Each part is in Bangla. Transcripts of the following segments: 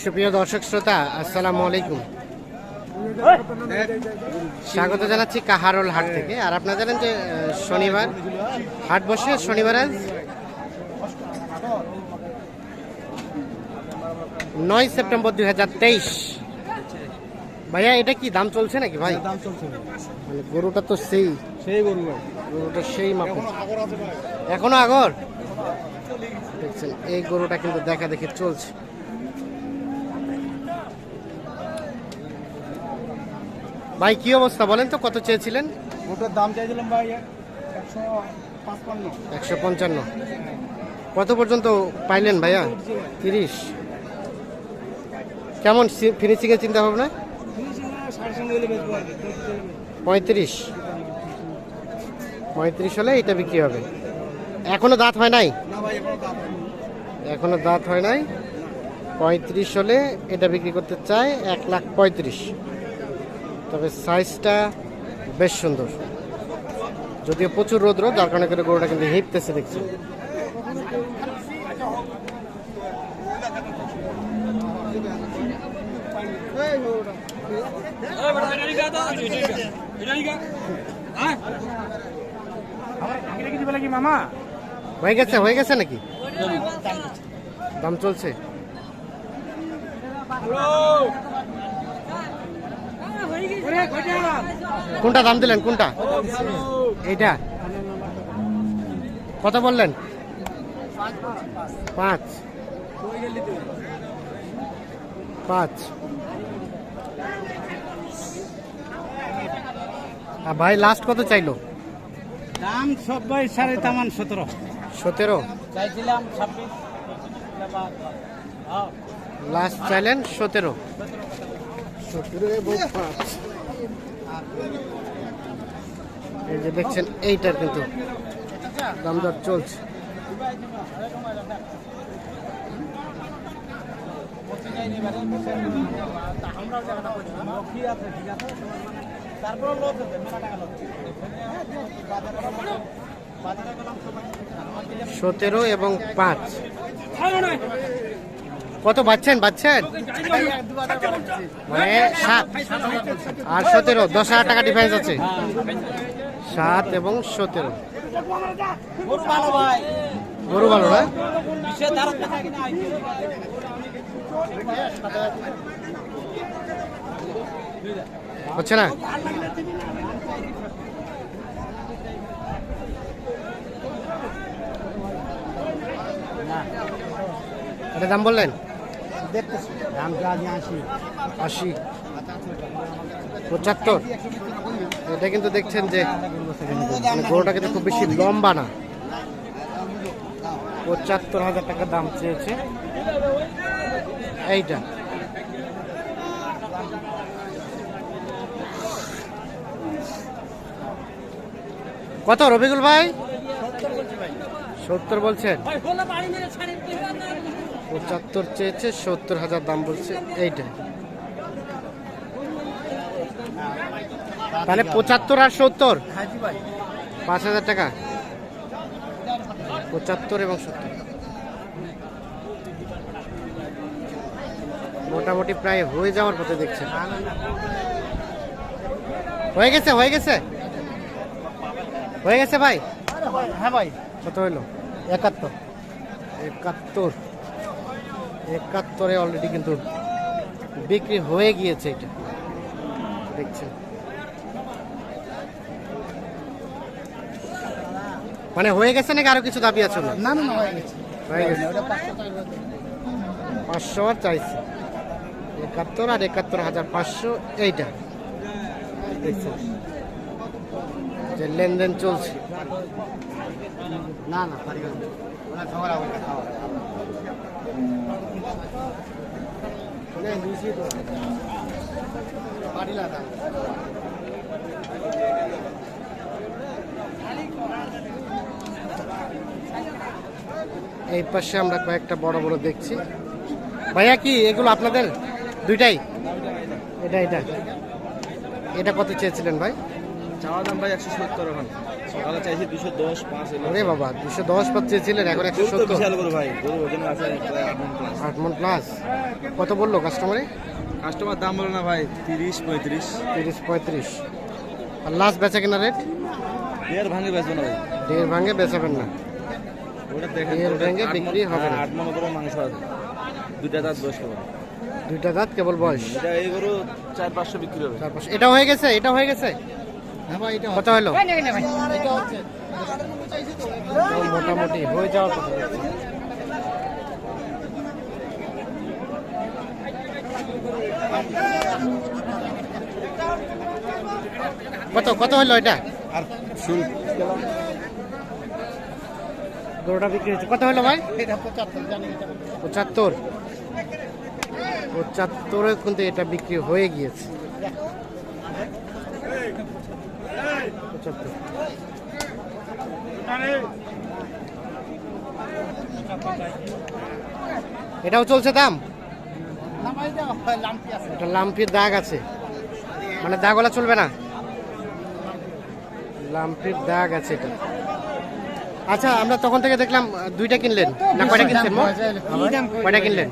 সুপ্রিয় দর্শক শ্রোতা আসসালামু আলাইকুম। স্বাগত জানাচ্ছি কাহারোল হাট থেকে। আর আপনারা জানেন যে শনিবার হাট বসে শনিবার আজ নয় সেপ্টেম্বর দুই হাজার তেইশ। ভাইয়া এটা কি দাম চলছে নাকি ভাই? দাম চলছে মানে গরুটা তো সেই। সেই গরু ভাই। গরুটা সেই মাপ এখনও আগর? দেখছেন এই গরুটা কিন্তু দেখা দেখে চলছে। ভাই কি অবস্থা বলেন তো কত চেয়েছিলেন? ওটার দাম চাইছিলাম ভাই একশো পাঁচপান্ন। একশো পঞ্চান্ন। কত পর্যন্ত পাইলেন ভাইয়া? তিরিশ। কেমন ফিনিশিংয়ের চিন্তা ভাবনা পঁয়ত্রিশ। পঁয়ত্রিশ হলে এটা বিক্রি হবে। এখনও দাঁত হয় নাই? এখনও দাঁত হয় নাই? পঁয়ত্রিশ হলে এটা বিক্রি করতে চায় এক লাখ পঁয়ত্রিশ। তবে সাইজটা বেশ সুন্দর। যদিও প্রচুর রোদ্র, যার কারণে করে গরুটা কিন্তু হিপতেছে দেখছি। হয়ে গেছে হয়ে গেছে নাকি? দাম চলছে। কোনটা দাম দিলেন কোনটা? এইটা। কত বললেন? পাঁচ। পাঁচ। আর ভাই লাস্ট কত চাইলো? দাম সব ভাই সাড়ে তামান সতেরো। সতেরো? চাইছিলাম ছাব্বিশ। লাস্ট চাইলেন সতেরো। সতেরো পাঁচ। এই যে দেখছেন এইটার কিন্তু দাম দর চলছে। সতেরো এবং পাঁচ। কত বাচ্ছেন বাচ্ছেন মানে সাত। আর সতেরো, দশ হাজার টাকা ডিফারেন্স আছে। সাত এবং সতেরো। গরু ভালো না? হচ্ছে না? দাম বললেন? দেখতেছি। দাম যা নিয়ে আসি। আশি। পঁচাত্তর। এটা কিন্তু দেখছেন যে মানে গরুটা কিন্তু খুব বেশি লম্বা না। পঁচাত্তর হাজার টাকা দাম চেয়েছে। এইটা। কত রবিকুল ভাই? সত্তর বলছেন। পঁচাত্তর চেয়েছে সত্তর হাজার দাম বলছে এইটা তাহলে পঁচাত্তর আর সত্তর? ভাই পাঁচ হাজার টাকা। পঁচাত্তর এবং সত্তর। মোটামুটি প্রায় হয়ে যাওয়ার পথে দেখছেন। হয়ে গেছে হয়ে গেছে? হয়ে গেছে ভাই? হ্যাঁ ভাই। কত হইল? একাত্তর। একাত্তর। একাত্তরে অলরেডি কিন্তু বিক্রি হয়ে গিয়েছে এটা। দেখছেন। মানে হয়ে গেছে নাকি আরও কিছু দাবি আছে না না না হয়ে গেছে। হয়ে গেছে। পাঁচশো আর চাইছে। একাত্তর আর একাত্তর হাজার পাঁচশো এইটা। দেখছেন। যে লেনদেন চলছে। না না এই পাশে আমরা কয়েকটা বড় বড় দেখছি। ভাইয়া কি এগুলো আপনাদের? দুইটাই? এটা এটা। এটা কত চেয়েছিলেন ভাই? চাওয়া দাম ভাই একশো সত্তর এখন। সকালে চাইছি দুশো দশ পাঁচ ওরে বাবা দুশো দশ পাত চেয়েছিলেন এখন একশো সত্তর। বিশাল ভাই গরু ওজন আছে আট মন প্লাস কত বলল কাস্টমারে কাস্টমার দাম বলো না ভাই তিরিশ পঁয়ত্রিশ। তিরিশ পঁয়ত্রিশ। আর লাস্ট বেচা কেনা রেট দেড় ভাঙে বেচবো না ভাই। দেড় ভাঙে বেচাবেন না। দেড় ভেঙে বিক্রি হবে না। হ্যাঁ, আট মন করে মাংস আছে। দুইটা দাঁত বয়স হবে দুইটা দাঁত কেবল বয়স। এটা এই গরু চার পাঁচশো বিক্রি হবে। তারপর এটা হয়ে গেছে এটা হয়ে গেছে? কত হলো? মোটামুটি হয়ে যাওয়ার কথা কত কত হলো এটা? আর শুন। গরুটা বিক্রি হচ্ছে। কত হলো ভাই? পঁচাত্তর পঁচাত্তরে। কিন্তু এটা বিক্রি হয়ে গিয়েছে। পঁচাত্তর। এটাও চলছে দাম? এটা লাম্পির দাগ আছে। মানে দাগওয়ালা চলবে না? লাম্পির দাগ আছে এটা। আচ্ছা আমরা তখন থেকে দেখলাম দুইটা কিনলেন না কয়টা কিনছেন? মোট? কয়টা কিনলেন?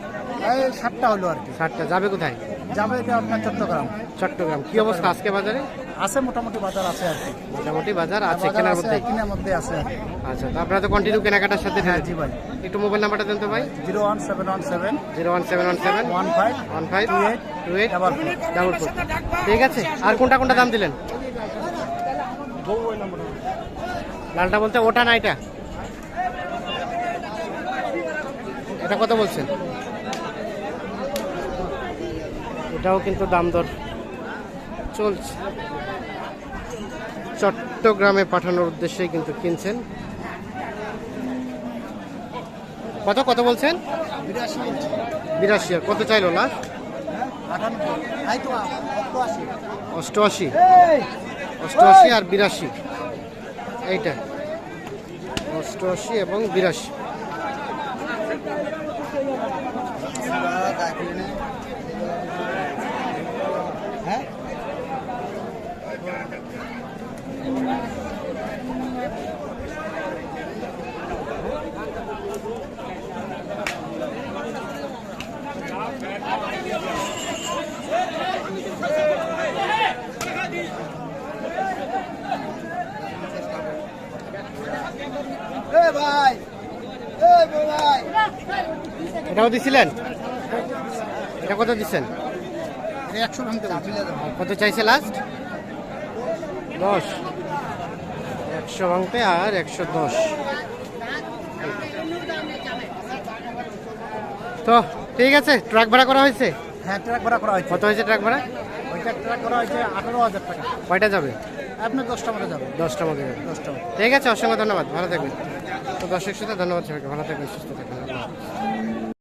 সাতটা হলো আর কি। ষাটটা যাবে কোথায়? যাবে আপনার চট্টগ্রাম। চট্টগ্রাম। কি অবস্থা আজকে বাজারে? আছে মোটামুটি বাজার আছে আর কি। মোটামুটি বাজার আছে কেনার মধ্যে? কেনার মধ্যে আছে। আচ্ছা তো আপনারা তো কন্টিনিউ কেনাকাটার সাথে হ্যাঁ জি ভাই। একটু মোবাইল নাম্বারটা দেন তো ভাই। Zero one seven one seven zero one seven one seven one five one five two eight two eight double double four ঠিক আছে আর কোনটা কোনটা দাম দিলেন? লালটা বলতে ওটা না এটা? এটা কত বলছেন? এটাও কিন্তু দাম দর চলছে। চট্টগ্রামে পাঠানোর উদ্দেশ্যে কিন্তু কিনছেন। কত কত বলছেন? বিরাশি আর কত চাইলো তো অষ্টআশি। অষ্টআশি আর বিরাশি। এইটা। অষ্টআশি এবং বিরাশি। হ্যাঁ? এটাও দিছিলেন? এটা কত দিচ্ছেন? কত চাইছে লাস্ট দশ। একশো ভাঙতে আর একশো দশ। তো ঠিক আছে ট্রাক ভাড়া করা হয়েছে? হ্যাঁ ট্রাক ভাড়া করা হয়েছে। কত হয়েছে ট্রাক ভাড়া? ওইটা ট্রাক করা হয়েছে আঠারো হাজার টাকা। কয়টা যাবে? আপনার দশটা মতো যাবে দশটা মধ্যে যাবে। দশটা মতো। ঠিক আছে অসংখ্য ধন্যবাদ। ভালো থাকবেন। তো দর্শক সাথে ধন্যবাদ সবাইকে। ভালো থাকবেন সুস্থ থাকবেন।